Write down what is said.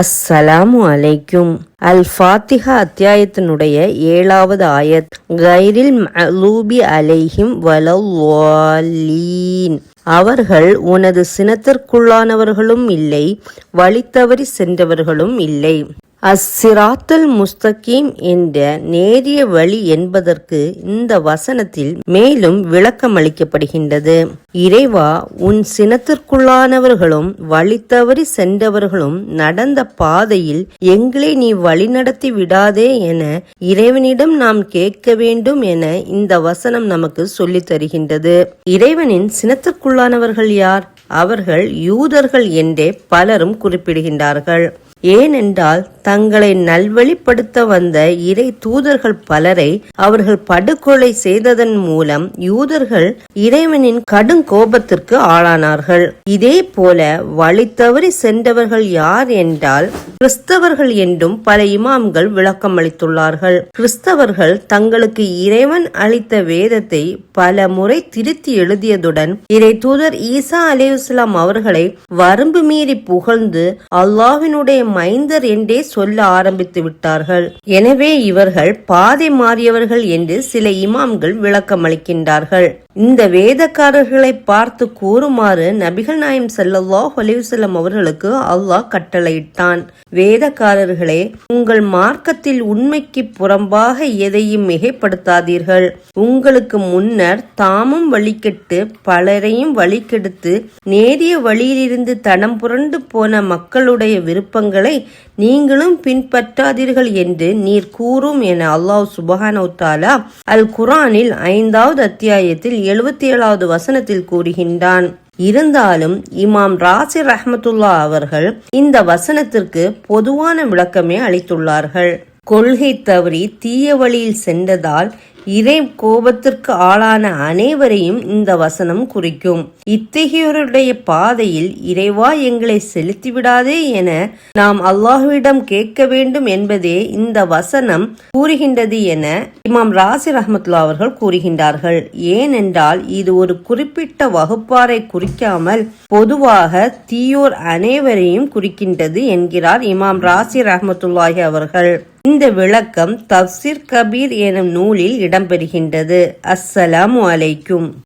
அஸ்ஸலாமு அலைக்கும். அல் ஃபாத்திஹா அத்தியாயத்தினுடைய ஏழாவது ஆயத். கைரில் மலூபி அலைஹிம் வலவாலீன் அவர்கள் உனது சினத்திற்குள்ளானவர்களும் இல்லை வழித்தவறி சென்றவர்களும் இல்லை. அஸ்ஸிராத்துல் முஸ்தகீம் என்ற நேரிய வழி என்பதற்கு இந்த வசனத்தில் மேலும் விளக்கமளிக்கப்படுகின்றது. இறைவா உன் சினத்திற்குள்ளானவர்களும் வழித்தவறி சென்றவர்களும் நடந்த பாதையில் எங்களை நீ வழிநடத்தி விடாதே என இறைவனிடம் நாம் கேட்க வேண்டும் என இந்த வசனம் நமக்கு சொல்லித் தருகின்றது. இறைவனின் சினத்திற்குள்ளானவர்கள் யார்? அவர்கள் யூதர்கள் என்றே பலரும் குறிப்பிடுகின்றார்கள். ஏனென்றால் தங்களை நல்வழிப்படுத்த வந்த இறை தூதர்கள் பலரை அவர்கள் படுகொலை செய்ததன் மூலம் யூதர்கள் இறைவனின் கடும் கோபத்திற்கு ஆளானார்கள். இதே போல வழி தவறி சென்றவர்கள் யார் என்றால் கிறிஸ்தவர்கள் என்றும் பல இமாம்கள் விளக்கம் அளித்துள்ளார்கள். கிறிஸ்தவர்கள் தங்களுக்கு இறைவன் அளித்த வேதத்தை பல முறை திருத்தி எழுதியதுடன் இறை தூதர் ஈசா அலேவுஸ்லாம் அவர்களை வரம்பு மீறி புகழ்ந்து அல்லாஹினுடைய மைந்தர் என்றே சொல்ல ஆரம்பித்து விட்டார்கள். எனவே இவர்கள் பாதை மாறியவர்கள் என்று சில இமாம்கள் விளக்கம் அளிக்கின்றார்கள் இந்த வேதக்காரர்களை பார்த்து கூறுமாறு நபிகள் நாயம் செல்லல்லா அலைஹி அவர்களுக்கு அல்லாஹ் கட்டளையிட்டான். வேதக்காரர்களே உங்கள் மார்க்கத்தில் உண்மைக்கு புறம்பாக எதையும் மிகைப்படுத்தாதீர்கள். உங்களுக்கு முன்னர் தாமும் வழிகெட்டு பலரையும் வழிகெடுத்து நேரிய வழியிலிருந்து தடம் புரண்டு போன மக்களுடைய விருப்பங்களை நீங்களும் பின்பற்றாதீர்கள் என்று நீர் கூறும் என அல்லாஹ் சுபஹானவுத்தாலா அல் குரானில் ஐந்தாவது அத்தியாயத்தில் எழுபத்தி ஏழாவது வசனத்தில் கூறுகின்றான். இருந்தாலும் இமாம் ராசி ரஹமத்துல்லா அவர்கள் இந்த வசனத்திற்கு பொதுவான விளக்கமே அளித்துள்ளார்கள். கொள்கை தவறி தீய வழியில் சென்றதால் இறை கோபத்திற்கு ஆளான அனைவரையும் இந்த வசனம் குறிக்கும். இத்தகையோருடைய பாதையில் இறைவா எங்களை செலுத்திவிடாதே என நாம் அல்லாஹுவிடம் கேட்க வேண்டும் என்பதே இந்த வசனம் கூறுகின்றது என இமாம் ராசி ரஹமத்துல்லா அவர்கள் கூறுகின்றார்கள். ஏனென்றால் இது ஒரு குறிப்பிட்ட வகுப்பாரை குறிக்காமல் பொதுவாக தீயோர் அனைவரையும் குறிக்கின்றது என்கிறார் இமாம் ராசி ரஹமத்துல்லாஹி அவர்கள். இந்த விளக்கம் தப்சிர் கபீர் எனும் நூலில் இடம்பெறுகின்றது. அஸ்ஸலாமு அலைக்கும்.